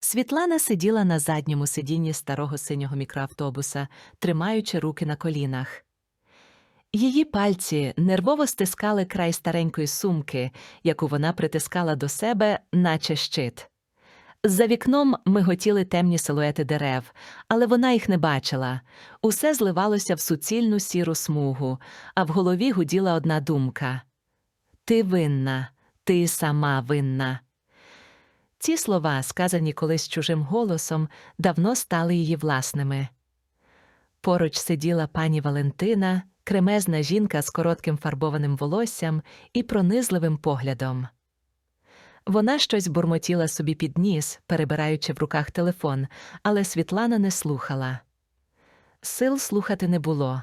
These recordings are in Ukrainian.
Світлана сиділа на задньому сидінні старого синього мікроавтобуса, тримаючи руки на колінах. Її пальці нервово стискали край старенької сумки, яку вона притискала до себе, наче щит. За вікном миготіли темні силуети дерев, але вона їх не бачила. Усе зливалося в суцільну сіру смугу, а в голові гуділа одна думка Ти винна, ти сама винна. Ці слова, сказані колись чужим голосом, давно стали її власними. Поруч сиділа пані Валентина, кремезна жінка з коротким фарбованим волоссям і пронизливим поглядом. Вона щось бурмотіла собі під ніс, перебираючи в руках телефон, але Світлана не слухала. Сил слухати не було.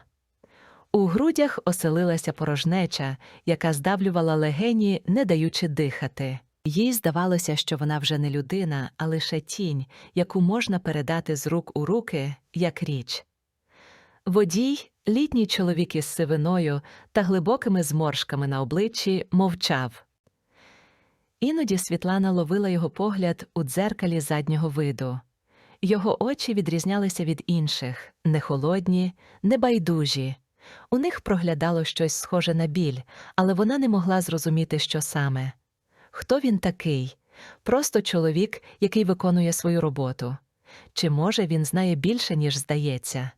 У грудях оселилася порожнеча, яка здавлювала легені, не даючи дихати. Їй здавалося, що вона вже не людина, а лише тінь, яку можна передати з рук у руки, як річ. Водій, літній чоловік із сивиною та глибокими зморшками на обличчі, мовчав. Іноді Світлана ловила його погляд у дзеркалі заднього виду. Його очі відрізнялися від інших не холодні, не байдужі. У них проглядало щось схоже на біль, але вона не могла зрозуміти, що саме. Хто він такий? Просто чоловік, який виконує свою роботу. Чи може він знає більше, ніж здається?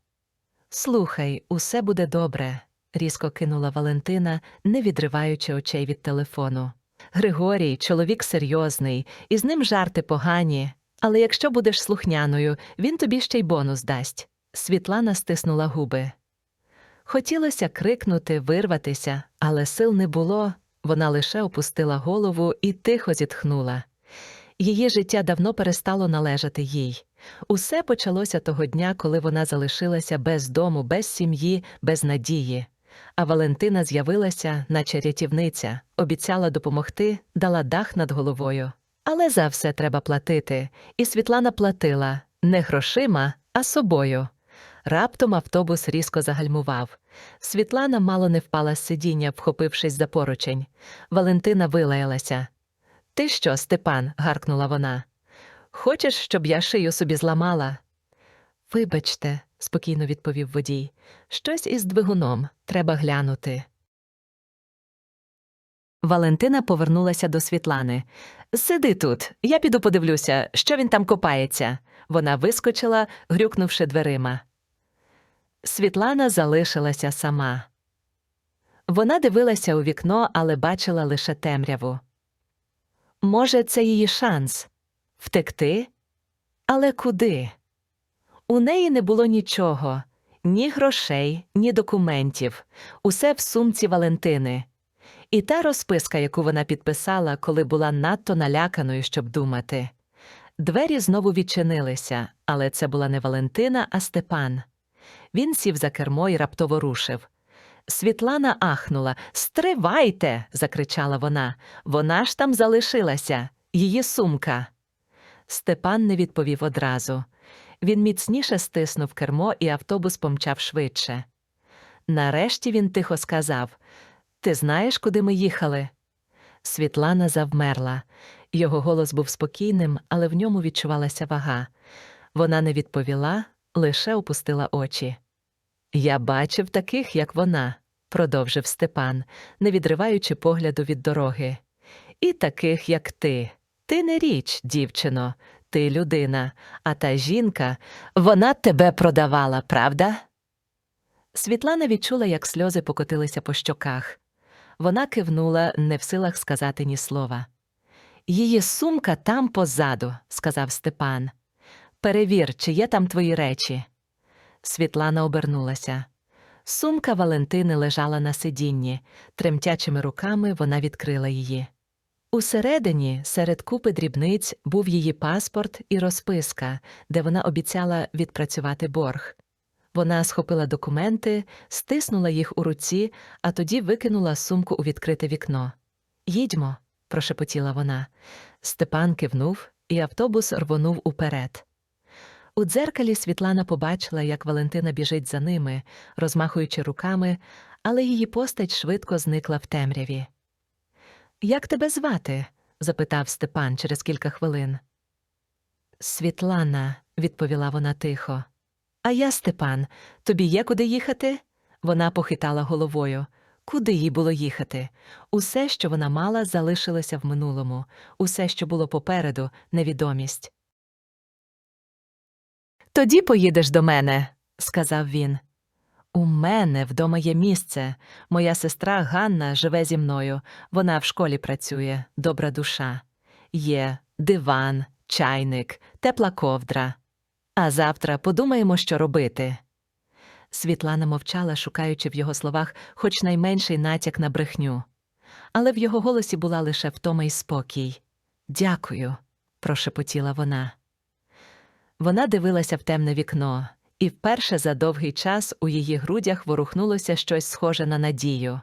Слухай, усе буде добре, різко кинула Валентина, не відриваючи очей від телефону. Григорій, чоловік серйозний, і з ним жарти погані. Але якщо будеш слухняною, він тобі ще й бонус дасть. Світлана стиснула губи. Хотілося крикнути, вирватися, але сил не було. Вона лише опустила голову і тихо зітхнула. Її життя давно перестало належати їй. Усе почалося того дня, коли вона залишилася без дому, без сім'ї, без надії. А Валентина з'явилася, наче рятівниця, обіцяла допомогти, дала дах над головою. Але за все треба платити, і Світлана платила не грошима, а собою. Раптом автобус різко загальмував. Світлана мало не впала з сидіння, вхопившись за поручень. Валентина вилаялася. Ти що, Степан? гаркнула вона. Хочеш, щоб я шию собі зламала? Вибачте, спокійно відповів водій. Щось із двигуном треба глянути. Валентина повернулася до Світлани. Сиди тут, я піду подивлюся, що він там копається. Вона вискочила, грюкнувши дверима. Світлана залишилася сама. Вона дивилася у вікно, але бачила лише темряву. Може, це її шанс втекти? Але куди? У неї не було нічого ні грошей, ні документів, усе в сумці Валентини. І та розписка, яку вона підписала, коли була надто наляканою, щоб думати. Двері знову відчинилися, але це була не Валентина, а Степан. Він сів за кермо і раптово рушив. Світлана ахнула. Стривайте. закричала вона. Вона ж там залишилася, її сумка. Степан не відповів одразу. Він міцніше стиснув кермо, і автобус помчав швидше. Нарешті він тихо сказав Ти знаєш, куди ми їхали? Світлана завмерла. Його голос був спокійним, але в ньому відчувалася вага. Вона не відповіла, лише опустила очі. Я бачив таких, як вона, продовжив Степан, не відриваючи погляду від дороги. І таких, як ти. Ти не річ, дівчино, ти людина, а та жінка, вона тебе продавала, правда? Світлана відчула, як сльози покотилися по щоках. Вона кивнула, не в силах сказати ні слова. Її сумка там позаду, сказав Степан. Перевір, чи є там твої речі. Світлана обернулася. Сумка Валентини лежала на сидінні, тремтячими руками вона відкрила її. Усередині, серед купи дрібниць, був її паспорт і розписка, де вона обіцяла відпрацювати борг. Вона схопила документи, стиснула їх у руці, а тоді викинула сумку у відкрите вікно. Їдьмо, прошепотіла вона. Степан кивнув, і автобус рвонув уперед. У дзеркалі Світлана побачила, як Валентина біжить за ними, розмахуючи руками, але її постать швидко зникла в темряві. Як тебе звати? запитав Степан через кілька хвилин. Світлана, відповіла вона тихо. А я, Степан, тобі є куди їхати? Вона похитала головою. Куди їй було їхати? Усе, що вона мала, залишилося в минулому, усе, що було попереду, невідомість. Тоді поїдеш до мене, сказав він. У мене вдома є місце. Моя сестра Ганна живе зі мною. Вона в школі працює, добра душа. Є диван, чайник, тепла ковдра. А завтра подумаємо, що робити. Світлана мовчала, шукаючи в його словах хоч найменший натяк на брехню. Але в його голосі була лише втома й спокій. Дякую, прошепотіла вона. Вона дивилася в темне вікно, і вперше за довгий час у її грудях ворухнулося щось схоже на надію.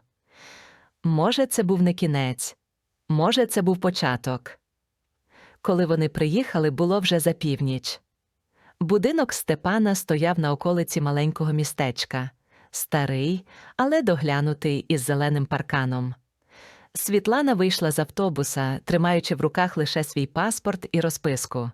Може, це був не кінець, може, це був початок. Коли вони приїхали, було вже за північ. Будинок Степана стояв на околиці маленького містечка, старий, але доглянутий із зеленим парканом. Світлана вийшла з автобуса, тримаючи в руках лише свій паспорт і розписку.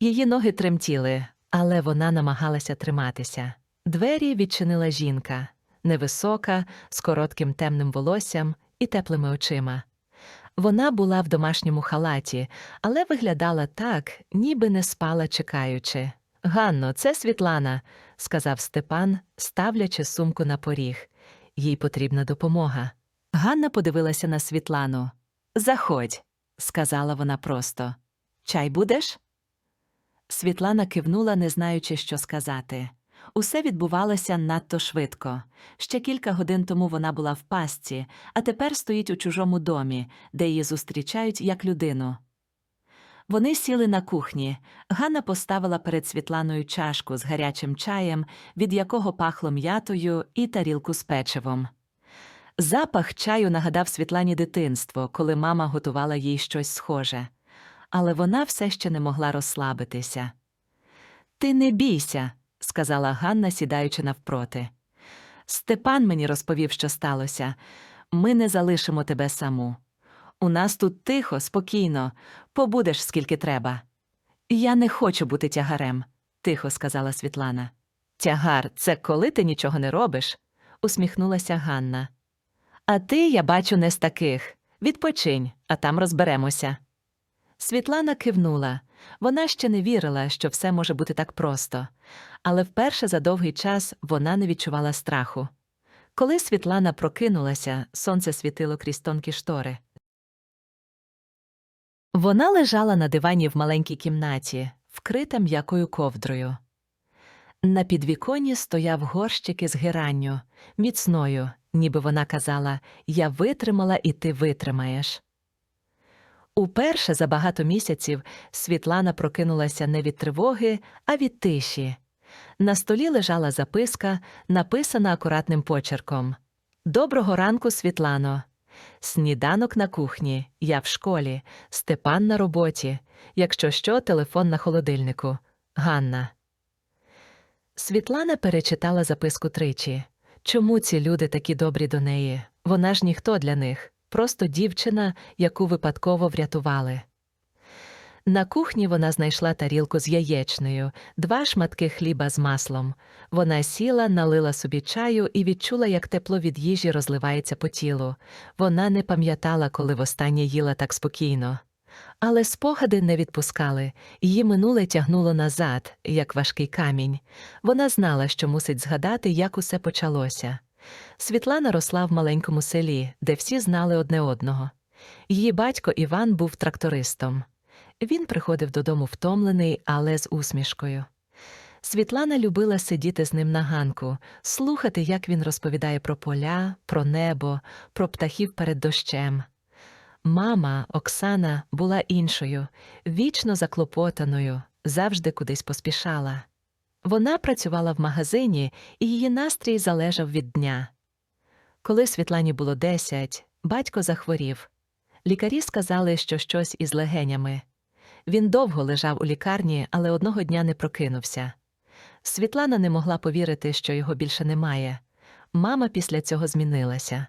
Її ноги тремтіли, але вона намагалася триматися. Двері відчинила жінка, невисока, з коротким темним волоссям і теплими очима. Вона була в домашньому халаті, але виглядала так, ніби не спала чекаючи. Ганно, це Світлана, сказав Степан, ставлячи сумку на поріг. Їй потрібна допомога. Ганна подивилася на Світлану. Заходь, сказала вона просто. Чай будеш? Світлана кивнула, не знаючи, що сказати. Усе відбувалося надто швидко. Ще кілька годин тому вона була в пастці, а тепер стоїть у чужому домі, де її зустрічають як людину. Вони сіли на кухні. Ганна поставила перед Світланою чашку з гарячим чаєм, від якого пахло м'ятою, і тарілку з печивом. Запах чаю нагадав Світлані дитинство, коли мама готувала їй щось схоже. Але вона все ще не могла розслабитися. Ти не бійся, сказала Ганна, сідаючи навпроти. Степан мені розповів, що сталося. Ми не залишимо тебе саму. У нас тут тихо, спокійно, побудеш скільки треба. Я не хочу бути тягарем, тихо сказала Світлана. Тягар, це коли ти нічого не робиш? усміхнулася Ганна. А ти, я бачу, не з таких. Відпочинь, а там розберемося. Світлана кивнула. Вона ще не вірила, що все може бути так просто, але вперше за довгий час вона не відчувала страху. Коли Світлана прокинулася, сонце світило крізь тонкі штори. Вона лежала на дивані в маленькій кімнаті, вкрита м'якою ковдрою. На підвіконні стояв горщик із геранню, міцною, ніби вона казала Я витримала, і ти витримаєш. Уперше за багато місяців Світлана прокинулася не від тривоги, а від тиші. На столі лежала записка, написана акуратним почерком Доброго ранку, Світлано. Сніданок на кухні, я в школі, Степан на роботі. Якщо що, телефон на холодильнику. Ганна. Світлана перечитала записку тричі. Чому ці люди такі добрі до неї? Вона ж ніхто для них, просто дівчина, яку випадково врятували. На кухні вона знайшла тарілку з яєчнею, два шматки хліба з маслом. Вона сіла, налила собі чаю і відчула, як тепло від їжі розливається по тілу. Вона не пам'ятала, коли востаннє їла так спокійно. Але спогади не відпускали, її минуле тягнуло назад, як важкий камінь. Вона знала, що мусить згадати, як усе почалося. Світлана росла в маленькому селі, де всі знали одне одного. Її батько Іван був трактористом. Він приходив додому втомлений, але з усмішкою. Світлана любила сидіти з ним на ганку, слухати, як він розповідає про поля, про небо, про птахів перед дощем. Мама, Оксана, була іншою, вічно заклопотаною, завжди кудись поспішала. Вона працювала в магазині, і її настрій залежав від дня. Коли Світлані було десять, батько захворів. Лікарі сказали, що щось із легенями. Він довго лежав у лікарні, але одного дня не прокинувся. Світлана не могла повірити, що його більше немає. Мама після цього змінилася.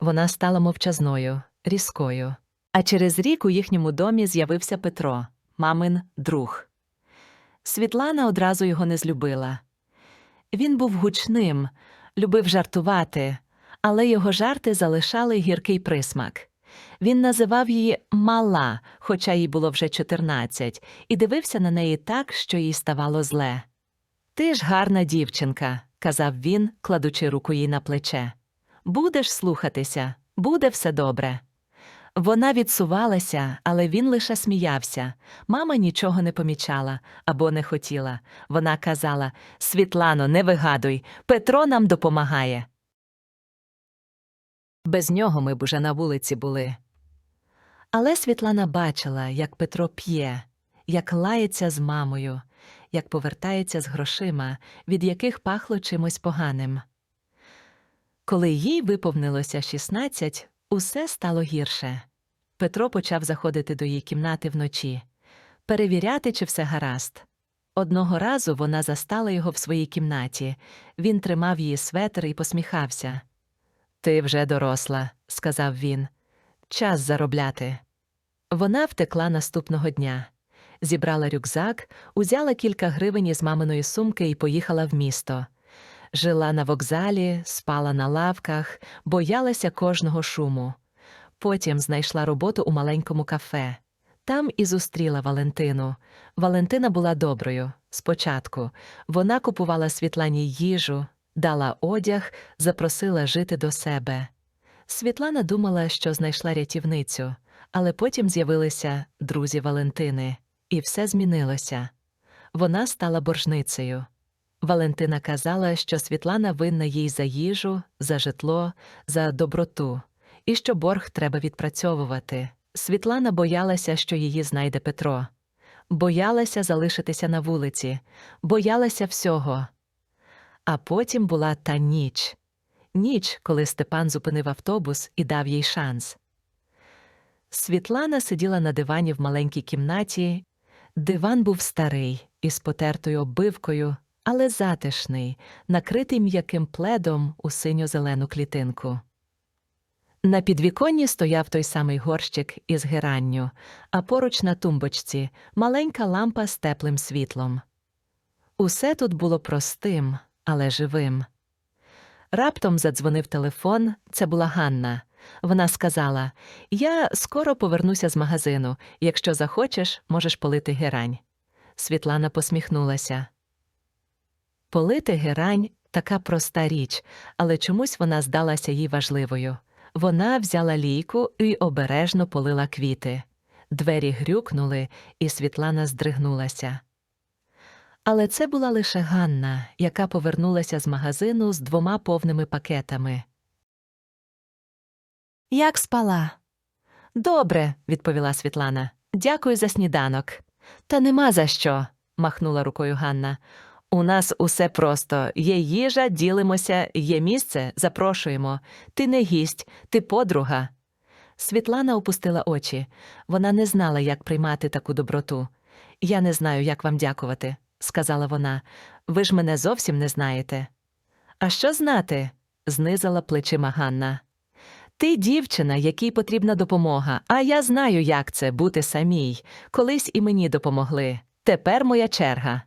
Вона стала мовчазною, різкою. А через рік у їхньому домі з'явився Петро, мамин друг. Світлана одразу його не злюбила. Він був гучним, любив жартувати, але його жарти залишали гіркий присмак. Він називав її мала, хоча їй було вже 14, і дивився на неї так, що їй ставало зле. Ти ж гарна дівчинка, казав він, кладучи руку їй на плече. Будеш слухатися, буде все добре. Вона відсувалася, але він лише сміявся. Мама нічого не помічала або не хотіла. Вона казала Світлано, не вигадуй, Петро нам допомагає. Без нього ми б уже на вулиці були. Але Світлана бачила, як Петро п'є, як лається з мамою, як повертається з грошима, від яких пахло чимось поганим. Коли їй виповнилося 16, усе стало гірше. Петро почав заходити до її кімнати вночі, перевіряти, чи все гаразд. Одного разу вона застала його в своїй кімнаті. Він тримав її светр і посміхався. Ти вже доросла, сказав він. Час заробляти. Вона втекла наступного дня. Зібрала рюкзак, узяла кілька гривень із маминої сумки і поїхала в місто. Жила на вокзалі, спала на лавках, боялася кожного шуму. Потім знайшла роботу у маленькому кафе. Там і зустріла Валентину. Валентина була доброю. Спочатку вона купувала Світлані їжу, дала одяг, запросила жити до себе. Світлана думала, що знайшла рятівницю, але потім з'явилися друзі Валентини, і все змінилося. Вона стала боржницею. Валентина казала, що Світлана винна їй за їжу, за житло, за доброту, і що борг треба відпрацьовувати. Світлана боялася, що її знайде Петро, боялася залишитися на вулиці, боялася всього. А потім була та ніч. Ніч, коли Степан зупинив автобус і дав їй шанс. Світлана сиділа на дивані в маленькій кімнаті. Диван був старий, із потертою оббивкою, але затишний, накритий м'яким пледом у синьо-зелену клітинку. На підвіконні стояв той самий горщик із геранню, а поруч на тумбочці маленька лампа з теплим світлом. Усе тут було простим, але живим. Раптом задзвонив телефон, це була Ганна. Вона сказала: Я скоро повернуся з магазину. Якщо захочеш, можеш полити герань. Світлана посміхнулася. Полити герань така проста річ, але чомусь вона здалася їй важливою. Вона взяла лійку і обережно полила квіти. Двері грюкнули, і Світлана здригнулася. Але це була лише Ганна, яка повернулася з магазину з двома повними пакетами. Як спала? Добре, відповіла Світлана. Дякую за сніданок. Та нема за що, махнула рукою Ганна. У нас усе просто є їжа, ділимося, є місце, запрошуємо. Ти не гість, ти подруга. Світлана опустила очі. Вона не знала, як приймати таку доброту. Я не знаю, як вам дякувати, сказала вона. Ви ж мене зовсім не знаєте. А що знати? знизала плечима Ганна. Ти дівчина, якій потрібна допомога, а я знаю, як це бути самій. Колись і мені допомогли. Тепер моя черга.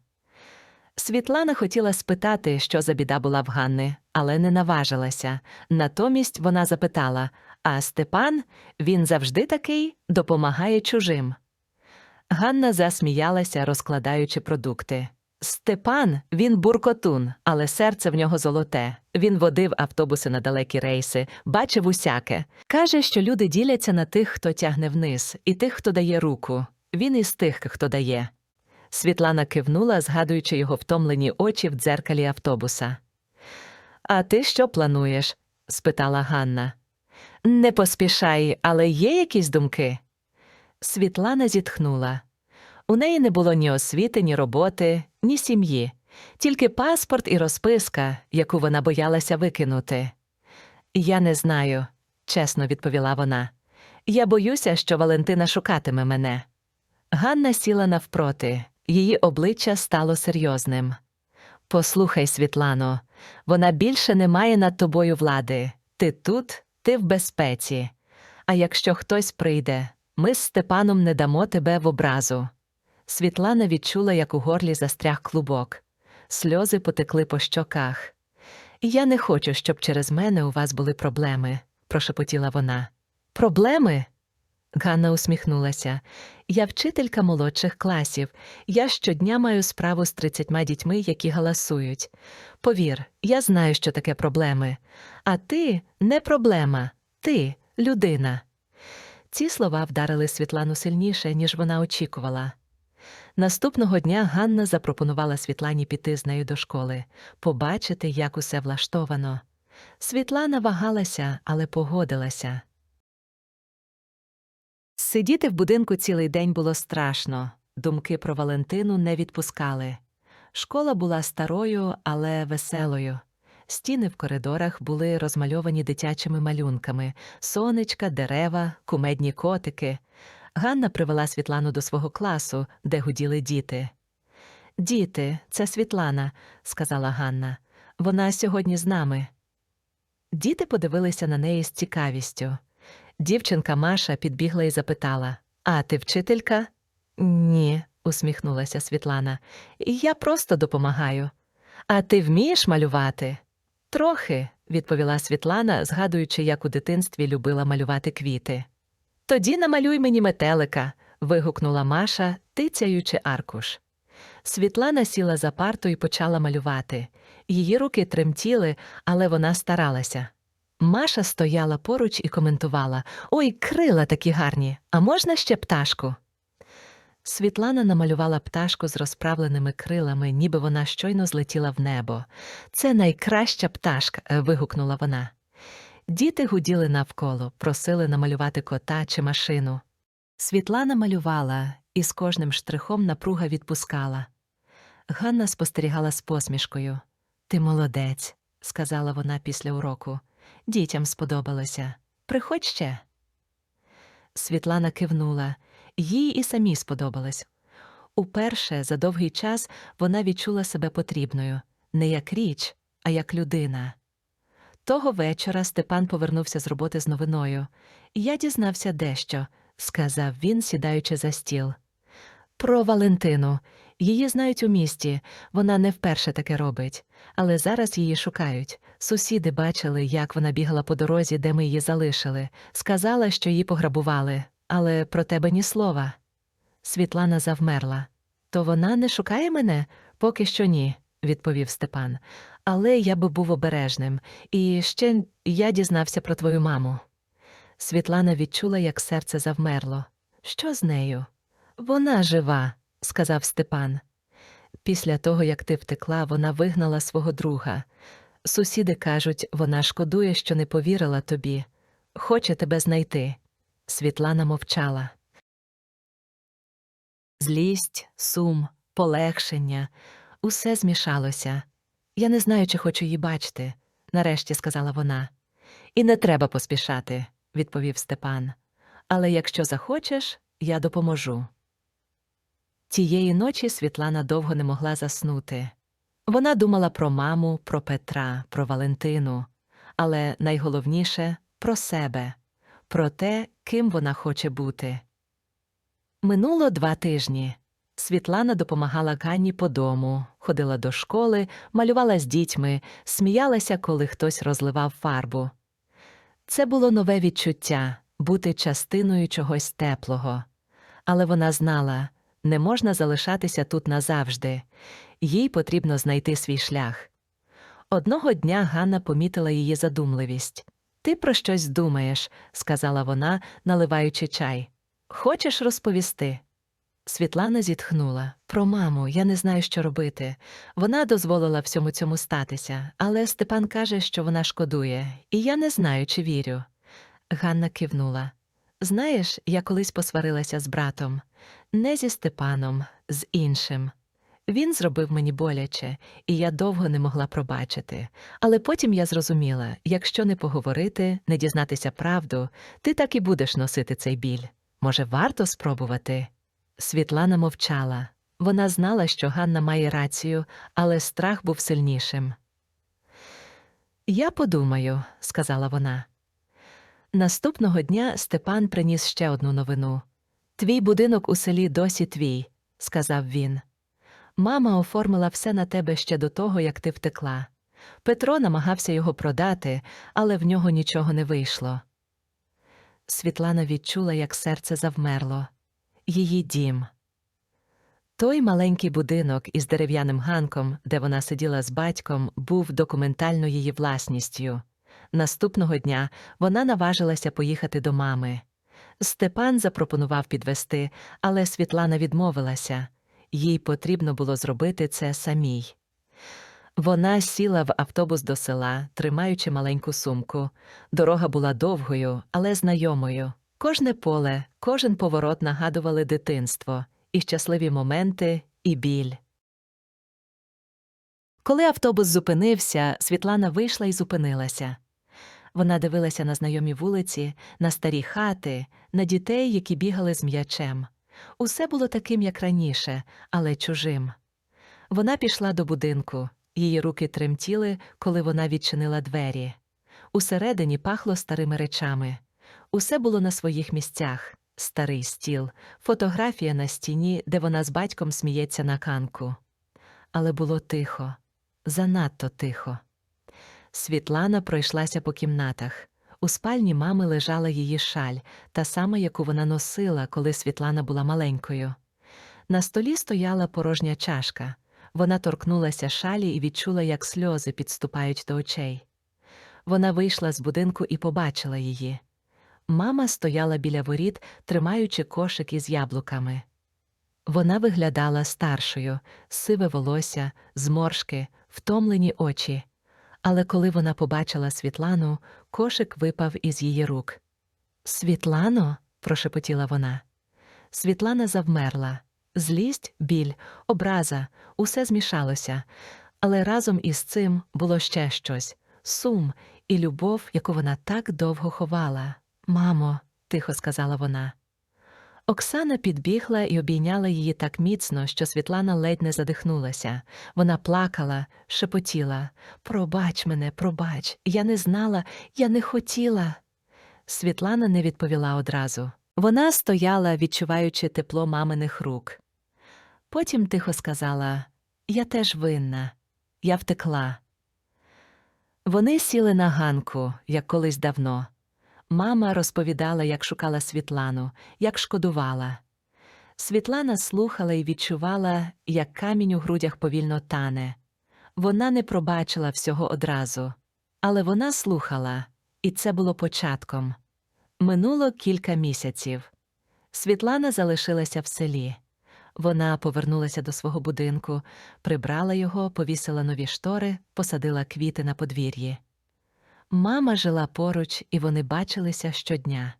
Світлана хотіла спитати, що за біда була в Ганни, але не наважилася. Натомість вона запитала А Степан, він завжди такий допомагає чужим. Ганна засміялася, розкладаючи продукти. Степан він буркотун, але серце в нього золоте. Він водив автобуси на далекі рейси, бачив усяке. Каже, що люди діляться на тих, хто тягне вниз, і тих, хто дає руку. Він із тих, хто дає. Світлана кивнула, згадуючи його втомлені очі в дзеркалі автобуса. А ти що плануєш? спитала Ганна. Не поспішай, але є якісь думки? Світлана зітхнула. У неї не було ні освіти, ні роботи, ні сім'ї, тільки паспорт і розписка, яку вона боялася викинути. Я не знаю, чесно відповіла вона. Я боюся, що Валентина шукатиме мене. Ганна сіла навпроти, її обличчя стало серйозним. Послухай, Світлано, вона більше не має над тобою влади. Ти тут, ти в безпеці. А якщо хтось прийде, ми з Степаном не дамо тебе в образу. Світлана відчула, як у горлі застряг клубок. Сльози потекли по щоках. Я не хочу, щоб через мене у вас були проблеми, прошепотіла вона. Проблеми? Ганна усміхнулася. Я вчителька молодших класів. Я щодня маю справу з тридцятьма дітьми, які галасують. Повір, я знаю, що таке проблеми. А ти не проблема, ти людина. Ці слова вдарили Світлану сильніше, ніж вона очікувала. Наступного дня Ганна запропонувала Світлані піти з нею до школи, побачити, як усе влаштовано. Світлана вагалася, але погодилася. Сидіти в будинку цілий день було страшно. Думки про Валентину не відпускали. Школа була старою, але веселою. Стіни в коридорах були розмальовані дитячими малюнками сонечка, дерева, кумедні котики. Ганна привела Світлану до свого класу, де гуділи діти. Діти, це Світлана, сказала Ганна. Вона сьогодні з нами. Діти подивилися на неї з цікавістю. Дівчинка Маша підбігла і запитала А ти вчителька? Ні, усміхнулася Світлана. Я просто допомагаю. А ти вмієш малювати? Трохи, відповіла Світлана, згадуючи, як у дитинстві любила малювати квіти. Тоді намалюй мені метелика. вигукнула Маша, тицяючи аркуш. Світлана сіла за парту і почала малювати. Її руки тремтіли, але вона старалася. Маша стояла поруч і коментувала Ой, крила такі гарні, а можна ще пташку? Світлана намалювала пташку з розправленими крилами, ніби вона щойно злетіла в небо. Це найкраща пташка. вигукнула вона. Діти гуділи навколо, просили намалювати кота чи машину. Світлана малювала, і з кожним штрихом напруга відпускала. Ганна спостерігала з посмішкою. Ти молодець, сказала вона після уроку. Дітям сподобалося. Приходь ще. Світлана кивнула, їй і самі сподобалось. Уперше за довгий час вона відчула себе потрібною не як річ, а як людина. Того вечора Степан повернувся з роботи з новиною. Я дізнався дещо, сказав він, сідаючи за стіл. Про Валентину. Її знають у місті, вона не вперше таке робить, але зараз її шукають. Сусіди бачили, як вона бігала по дорозі, де ми її залишили. Сказала, що її пограбували, але про тебе ні слова. Світлана завмерла. То вона не шукає мене? Поки що ні, відповів Степан. Але я би був обережним, і ще я дізнався про твою маму. Світлана відчула, як серце завмерло. Що з нею? Вона жива, сказав Степан. Після того, як ти втекла, вона вигнала свого друга. Сусіди кажуть, вона шкодує, що не повірила тобі. Хоче тебе знайти. Світлана мовчала. Злість, сум, полегшення усе змішалося. Я не знаю, чи хочу її бачити, нарешті сказала вона. І не треба поспішати, відповів Степан. Але якщо захочеш, я допоможу. Тієї ночі Світлана довго не могла заснути. Вона думала про маму, про Петра, про Валентину, але найголовніше про себе, про те, ким вона хоче бути. Минуло два тижні. Світлана допомагала Ганні по дому, ходила до школи, малювала з дітьми, сміялася, коли хтось розливав фарбу. Це було нове відчуття бути частиною чогось теплого. Але вона знала, не можна залишатися тут назавжди, їй потрібно знайти свій шлях. Одного дня Ганна помітила її задумливість. Ти про щось думаєш, сказала вона, наливаючи чай. Хочеш розповісти? Світлана зітхнула. Про маму, я не знаю, що робити. Вона дозволила всьому цьому статися, але Степан каже, що вона шкодує, і я не знаю, чи вірю. Ганна кивнула. Знаєш, я колись посварилася з братом, не зі Степаном, з іншим. Він зробив мені боляче, і я довго не могла пробачити. Але потім я зрозуміла якщо не поговорити, не дізнатися правду, ти так і будеш носити цей біль. Може, варто спробувати? Світлана мовчала. Вона знала, що Ганна має рацію, але страх був сильнішим. Я подумаю, сказала вона. Наступного дня Степан приніс ще одну новину Твій будинок у селі досі твій. сказав він. Мама оформила все на тебе ще до того, як ти втекла. Петро намагався його продати, але в нього нічого не вийшло. Світлана відчула, як серце завмерло. Її дім. Той маленький будинок із дерев'яним ганком, де вона сиділа з батьком, був документально її власністю. Наступного дня вона наважилася поїхати до мами. Степан запропонував підвести, але Світлана відмовилася. Їй потрібно було зробити це самій. Вона сіла в автобус до села, тримаючи маленьку сумку. Дорога була довгою, але знайомою. Кожне поле, кожен поворот нагадували дитинство, і щасливі моменти, і біль. Коли автобус зупинився, Світлана вийшла і зупинилася. Вона дивилася на знайомі вулиці, на старі хати, на дітей, які бігали з м'ячем. Усе було таким, як раніше, але чужим. Вона пішла до будинку, її руки тремтіли, коли вона відчинила двері. Усередині пахло старими речами. Усе було на своїх місцях старий стіл, фотографія на стіні, де вона з батьком сміється на канку. Але було тихо, занадто тихо. Світлана пройшлася по кімнатах. У спальні мами лежала її шаль, та сама, яку вона носила, коли Світлана була маленькою. На столі стояла порожня чашка. Вона торкнулася шалі і відчула, як сльози підступають до очей. Вона вийшла з будинку і побачила її. Мама стояла біля воріт, тримаючи кошик із яблуками. Вона виглядала старшою, сиве волосся, зморшки, втомлені очі. Але коли вона побачила Світлану, кошик випав із її рук. Світлано, прошепотіла вона. Світлана завмерла. Злість, біль, образа, усе змішалося, але разом із цим було ще щось сум і любов, яку вона так довго ховала. Мамо, тихо сказала вона. Оксана підбігла і обійняла її так міцно, що Світлана ледь не задихнулася. Вона плакала, шепотіла Пробач мене, пробач, я не знала, я не хотіла. Світлана не відповіла одразу. Вона стояла, відчуваючи тепло маминих рук. Потім тихо сказала Я теж винна, я втекла. Вони сіли на ганку, як колись давно. Мама розповідала, як шукала Світлану, як шкодувала. Світлана слухала і відчувала, як камінь у грудях повільно тане. Вона не пробачила всього одразу, але вона слухала, і це було початком. Минуло кілька місяців. Світлана залишилася в селі. Вона повернулася до свого будинку, прибрала його, повісила нові штори, посадила квіти на подвір'ї. Мама жила поруч, і вони бачилися щодня.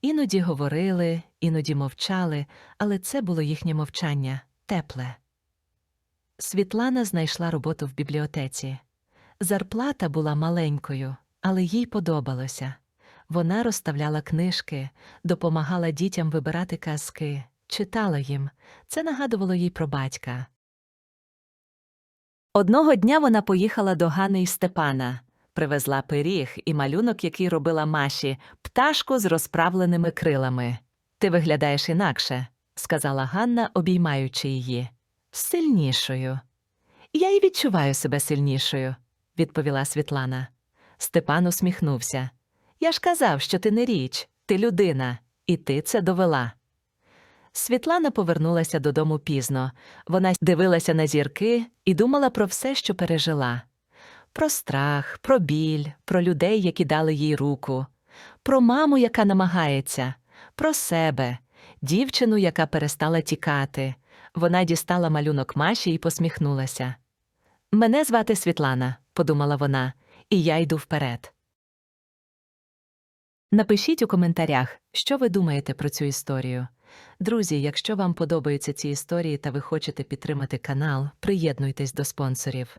Іноді говорили, іноді мовчали, але це було їхнє мовчання тепле. Світлана знайшла роботу в бібліотеці. Зарплата була маленькою, але їй подобалося. Вона розставляла книжки, допомагала дітям вибирати казки, читала їм. Це нагадувало їй про батька. Одного дня вона поїхала до Гани і Степана, привезла пиріг і малюнок, який робила Маші, пташку з розправленими крилами. Ти виглядаєш інакше, сказала Ганна, обіймаючи її. Сильнішою. Я й відчуваю себе сильнішою, відповіла Світлана. Степан усміхнувся. Я ж казав, що ти не річ, ти людина, і ти це довела. Світлана повернулася додому пізно. Вона дивилася на зірки і думала про все, що пережила: про страх, про біль, про людей, які дали їй руку, про маму, яка намагається, про себе, дівчину, яка перестала тікати. Вона дістала малюнок Маші і посміхнулася. Мене звати Світлана, подумала вона, і я йду вперед. Напишіть у коментарях, що ви думаєте про цю історію. Друзі, якщо вам подобаються ці історії та ви хочете підтримати канал, приєднуйтесь до спонсорів.